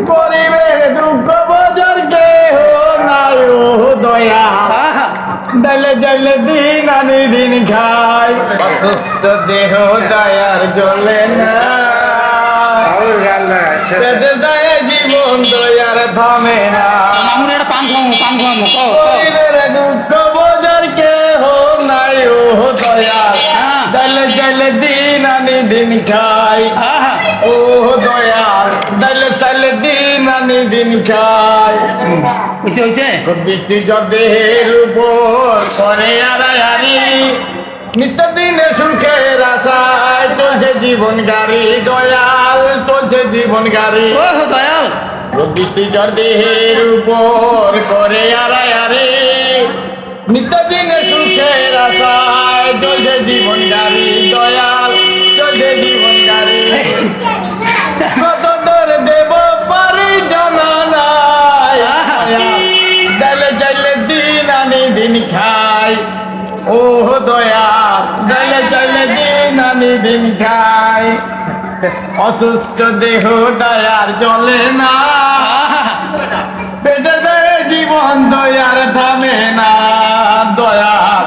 গরিবের দুঃখ বোঝার কেহ নাই ও দয়া। দলে জলে দিন আনি দিন খাই। অসুস্থ দেহ দয়ার জ্বলে না জীবন দয়ার থামে না। পান খামু পান খামু কো গরিবের দুঃখ বোঝার কেহ নাই ও দয়া। হ্যাঁ। দলে জলে দিন খাই। চলে দিন আনি দিন খাই হইছে হইছে? বৃষ্টি জদেহের উপর করে আড়ায়ারি নিত্যদিনে সুখের আশায় চলছে জীবন গাড়ি দয়াল চলছে জীবন গাড়ি। দয়াল। জদেহের উপর করে আড়ায়ারি নিত্যদিনে সুখের আশায় চলছে জীবন গাড়ি দয়াল দিন দিন খাই। ও দয়া জলে দিন দিন খাই। অসুস্থ দেহ দয়ার চলে না। পেটে দেয় জীবন দয়ার থামে না। দয়ার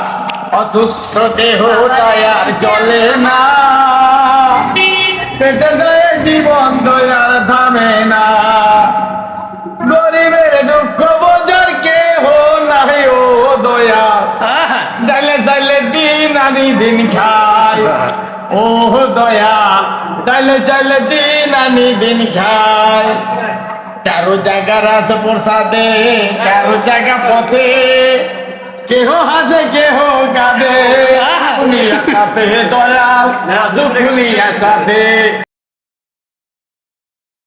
অসুস্থ দেহ দয়ার চলে না। দিন আনি দিন খাই। ও দয়া চাইলে চাইলে দিন আনি দিন খাই। কারও জায়গা রাত প্রসাদে কারও জায়গা পথে। কেহ হাসে কেহ কাঁদে। দুনিয়া সাথে দয়াল দুনিয়া সাথে।